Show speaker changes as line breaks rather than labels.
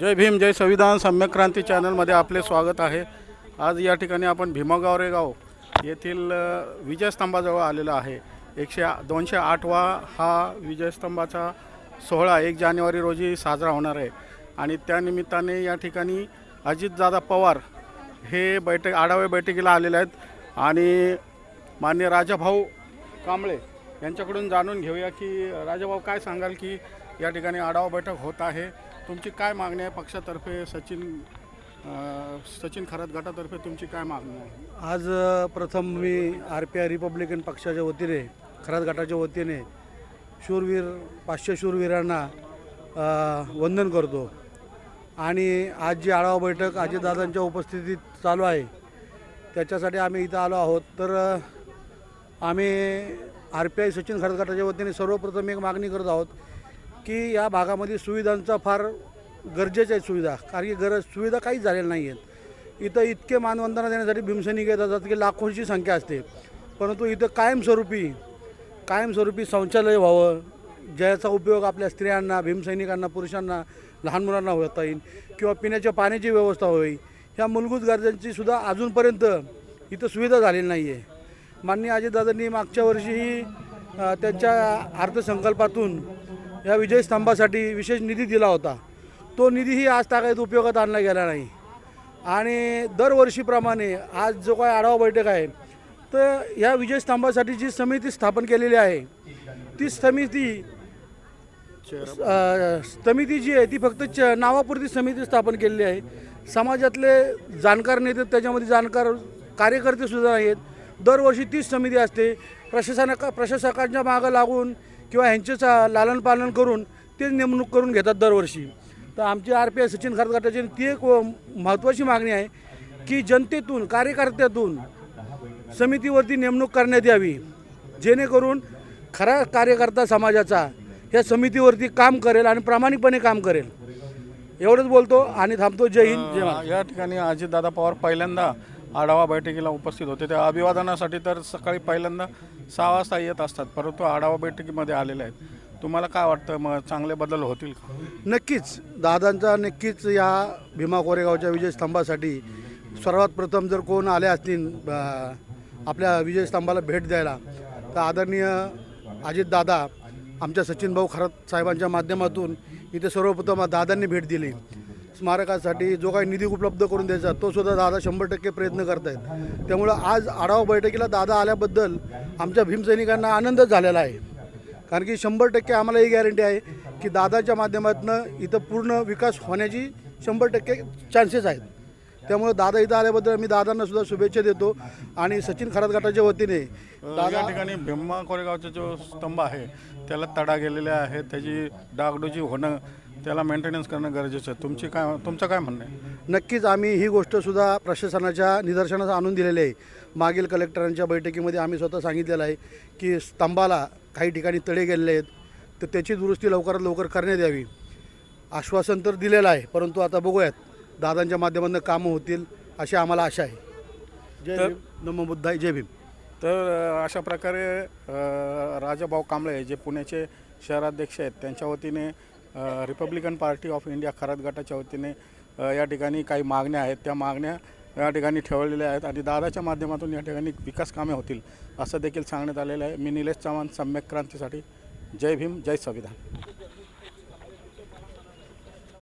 जय भीम जय संविधान सम्यक क्रांती चॅनलमध्ये आपले स्वागत आहे. आज या ठिकाणी आपण भीमागावरे गाव येथील विजयस्तंभाजवळ आलेला आहे. एकशे दोनशे आठवा हा विजयस्तंभाचा सोहळा एक जानेवारी रोजी साजरा होणार आहे. आणि त्यानिमित्ताने या ठिकाणी अजितदादा पवार हे बैठक आढावा बैठकीला आलेले आहेत. आणि मान्य राजाभाऊ कांबळे यांच्याकडून जाणून घेऊया की राजाभाऊ काय सांगाल की या ठिकाणी आढावा बैठक होत आहे? तुमची काय मागणी आहे? पक्षातर्फे सचिन सचिन खरात गटातर्फे तुमची काय मागणी आहे?
आज प्रथम मी आर पी आय रिपब्लिकन पक्षाच्या वतीने खरात गटाच्या वतीने शूरवीर पाचशे शूरवीरांना वंदन करतो. आणि आज जी आढावा बैठक अजितदादांच्या उपस्थितीत चालू आहे त्याच्यासाठी आम्ही इथं आलो आहोत. तर आम्ही R P I Sachin Kharat गटाच्या वतीने सर्वप्रथम एक मागणी करत आहोत की या भागामध्ये सुविधांचा फार गरजेच्या आहेत सुविधा कारण की गरज सुविधा काहीच झालेल्या नाही आहेत. इथं इतके मानवंदना देण्यासाठी भीमसैनिक येत असतात की लाखोंची संख्या असते. परंतु इथं कायमस्वरूपी कायमस्वरूपी शौचालय व्हावं ज्याचा उपयोग आपल्या स्त्रियांना भीमसैनिकांना पुरुषांना लहान मुलांना होता येईल किंवा पिण्याच्या पाण्याची व्यवस्था होईल. ह्या मूलभूत गरजांची सुद्धा अजूनपर्यंत इथं सुविधा झालेली नाही आहे माननीय अजितदादांनी मागच्या वर्षीही त्यांच्या अर्थसंकल्पातून या विजयस्तंभासाठी विशेष निधी दिला होता. तो निधीही आज तागायत उपयोगात आणला गेला नाही. आणि दरवर्षीप्रमाणे आज जो काय आढावा बैठक आहे तर या विजयस्तंभासाठी जी समिती स्थापन केलेली आहे ती समिती समिती जी आहे ती फक्त च नावापुरती समिती स्थापन केलेली आहे. समाजातले जाणकार नेते त्याच्यामध्ये जाणकार कार्यकर्ते सुद्धा आहेत. दरवर्षी तीच समिती असते. प्रशासना प्रशासकांच्या मागं लागून किंवा ह्यांचेच लालन पालन करून तेच नेमणूक करून घेतात दरवर्षी. तर आमची R P I Sachin Kharat गटाची ती एक महत्त्वाची मागणी आहे की जनतेतून कार्यकर्त्यातून समितीवरती नेमणूक करण्यात यावी. जेणेकरून खरा कार्यकर्ता समाजाचा या समितीवरती काम करेल आणि प्रामाणिकपणे काम करेल. एवढंच बोलतो आणि थांबतो. जय हिंद जय.
या ठिकाणी अजितदादा पवार पहिल्यांदा आढावा बैठकीला उपस्थित होते. त्या अभिवादनासाठी तर सकाळी पहिल्यांदा सहा वाजता येत असतात परंतु आढावा बैठकीमध्ये आलेले आहेत. तुम्हाला काय वाटतं? मग चांगले बदल होतील का?
नक्कीच. दादांचा नक्कीच या भीमा कोरेगावच्या विजयस्तंभासाठी सर्वात प्रथम जर कोण आले असतील आपल्या विजयस्तंभाला भेट द्यायला तर आदरणीय अजितदादा आमच्या सचिन भाऊ खरात साहेबांच्या माध्यमातून इथे सर्वप्रथम दादांनी भेट दिली. स्मारकासाठी जो काही निधी उपलब्ध करून द्यायचा तो सुद्धा दादा शंभर टक्के प्रयत्न करत आहेत त्यामुळं आज आढावा बैठकीला दादा आल्याबद्दल आमच्या भीमसैनिकांना आनंदच झालेला आहे. कारण की शंभर टक्के आम्हाला ही गॅरंटी आहे की दादाच्या माध्यमातून इथं पूर्ण विकास होण्याची शंभर टक्के चान्सेस आहेत. त्यामुळे दादा इथं आल्याबद्दल मी दादांना सुद्धा शुभेच्छा देतो. आणि सचिन खरात गटाच्या वतीने
या ठिकाणी भीमा कोरेगावचा जो स्तंभ आहे त्याला तडा गेलेले आहे त्याची डागडुजी होणं त्याला मेंटेनन्स करणं गरजेचं आहे. तुमची काय तुमचं काय म्हणणं आहे?
नक्कीच आम्ही ही गोष्टसुद्धा प्रशासनाच्या निदर्शनास आणून दिलेली आहे. मागील कलेक्टरांच्या बैठकीमध्ये आम्ही स्वतः सांगितलेलं आहे की स्तंभाला काही ठिकाणी तडे गेलेले आहेत तर त्याची दुरुस्ती लवकरात लवकर करण्यात यावी. आश्वासन तर दिलेलं आहे परंतु आता बघूयात. दादांच्या माध्यमातून कामं होतील अशी आम्हाला आशा आहे. जय
तर-
भीम. नमो बुद्धाय. जय भीम.
तर अ, अशा प्रकारे अ, राजाभाऊ कांबळे जे पुण्याचे शहराध्यक्ष आहेत त्यांच्या वतीने अ, Republican Party of India Kharat गटाच्या वतीने अ, या ठिकाणी काही मागण्या आहेत. त्या मागण्या या ठिकाणी ठेवलेल्या आहेत आणि दादाच्या माध्यमातून या ठिकाणी विकास कामे होतील असं देखील सांगण्यात आलेलं आहे. मी निलेश चव्हाण सम्यक क्रांतीसाठी. जय भीम जय संविधान.